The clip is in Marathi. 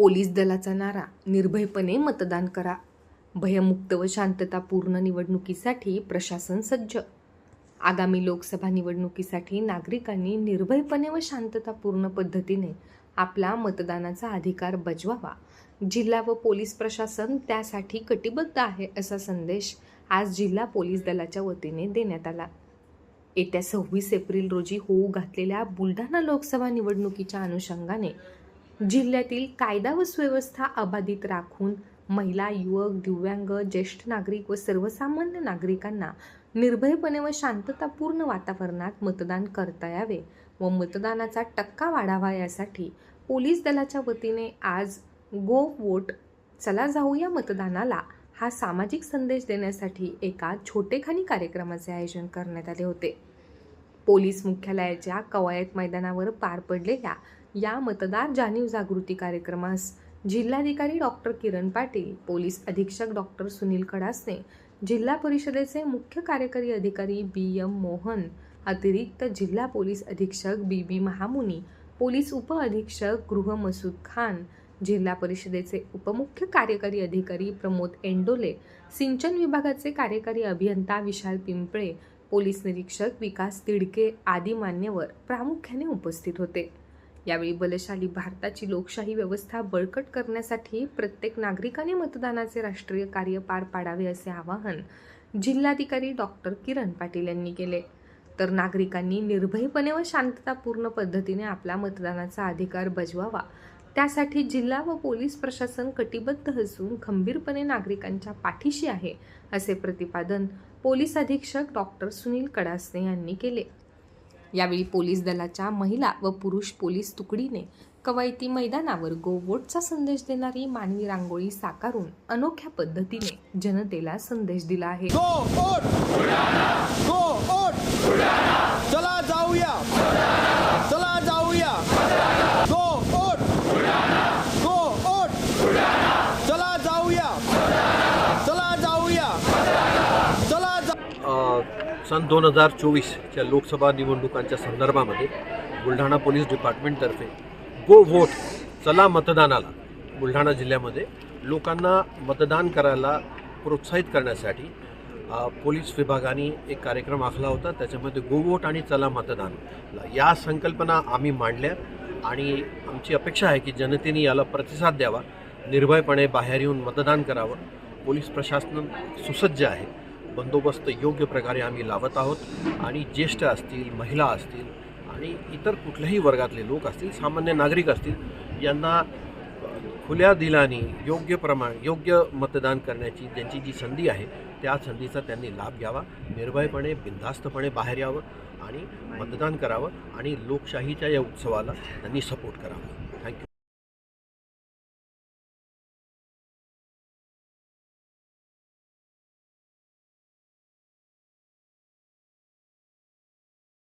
पोलीस दलाचा नारा. निर्भयपणे मतदान करा. भयमुक्त व शांततापूर्ण निवडणुकीसाठी प्रशासन सज्ज. आगामी लोकसभा निवडणुकीसाठी नागरिकांनी निर्भयपणे व शांततापूर्ण पद्धतीने आपला मतदानाचा अधिकार बजवावा. जिल्हा व पोलीस प्रशासन त्यासाठी कटिबद्ध आहे असा संदेश आज जिल्हा पोलीस दलाच्या वतीने देण्यात आला. येत्या सव्वीस एप्रिल रोजी होऊ घातलेल्या बुलढाणा लोकसभा निवडणुकीच्या अनुषंगाने जिल्ह्यातील कायदा व सुव्यवस्था अबाधित राखून महिला युवक दिव्यांग ज्येष्ठ नागरिक व सर्वसामान्य नागरिकांना निर्भयपणे व शांततापूर्ण वातावरणात मतदान करता यावे व मतदानाचा टक्का वाढावा यासाठी पोलीस दलाच्या वतीने आज गो वोट चला जाऊया मतदानाला हा सामाजिक संदेश देण्यासाठी एका छोटेखानी कार्यक्रमाचे आयोजन करण्यात आले होते. पोलीस मुख्यालयाच्या कवायत मैदानावर पार पडलेल्या या मतदार जाणीव जागृती कार्यक्रमास जिल्हाधिकारी डॉक्टर किरण पाटील पोलीस अधीक्षक डॉक्टर सुनील कडासने जिल्हा परिषदेचे मुख्य कार्यकारी अधिकारी बी. एम. मोहन अतिरिक्त जिल्हा पोलीस अधीक्षक बी. बी. महामुनी पोलीस उप अधीक्षक गृह मसूद खान जिल्हा परिषदेचे उपमुख्य कार्यकारी अधिकारी प्रमोद एंडोले सिंचन विभागाचे कार्यकारी अभियंता विशाल पिंपळे पोलीस निरीक्षक विकास तिडके आदी मान्यवर प्रामुख्याने उपस्थित होते. यावेळी बलशाली भारताची लोकशाही व्यवस्था बळकट करण्यासाठी प्रत्येक नागरिकाने मतदानाचे राष्ट्रीय कार्य पार पाडावे असे आवाहन जिल्हाधिकारी डॉक्टर किरण पाटील यांनी केले. तर नागरिकांनी निर्भयपणे व शांततापूर्ण पद्धतीने आपला मतदानाचा अधिकार बजवावा. त्यासाठी जिल्हा व पोलीस प्रशासन कटिबद्ध असून खंबीरपणे नागरिकांच्या पाठीशी आहे असे प्रतिपादन पोलीस अधीक्षक डॉक्टर सुनील कडासने यांनी केले. यावेळी पोलीस दलाच्या महिला व पुरुष पोलीस तुकडीने कवायती मैदानावर गोवोटचा संदेश देणारी मानवी रांगोळी साकारून अनोख्या पद्धतीने जनतेला संदेश दिला आहे गो ओट गो ओट चला जाऊया चला जाऊया गो ओट गो ओट चला जाऊया चला जाऊया चला जा अ, सन दोन हजार चोवीसच्या लोकसभा निवडणुकांच्या संदर्भामध्ये बुलढाणा पोलीस डिपार्टमेंटतर्फे गो व्होट चला मतदानाला बुलढाणा जिल्ह्यामध्ये लोकांना मतदान करायला प्रोत्साहित करण्यासाठी पोलीस विभागाने एक कार्यक्रम आखला होता. त्याच्यामध्ये गो वोट आणि चला मतदान या संकल्पना आम्ही मांडल्या आणि आमची अपेक्षा आहे की जनतेने याला प्रतिसाद द्यावा निर्भयपणे बाहेर येऊन मतदान करावं. पोलीस प्रशासन सुसज्ज आहे. बंदोबस्त योग्य प्रकारे आम्ही लावत आहोत आणि ज्येष्ठ असतील महिला असतील आणि इतर कुठल्याही वर्गातले लोक असतील सामान्य नागरिक असतील यांना खुल्या दिलाने योग्य प्रमाण योग्य मतदान करण्याची त्यांची जी संधी आहे त्या संधीचा त्यांनी लाभ घ्यावा निर्भयपणे बिनधास्तपणे बाहेर यावं आणि मतदान करावं आणि लोकशाहीच्या या उत्सवाला त्यांनी सपोर्ट करावा.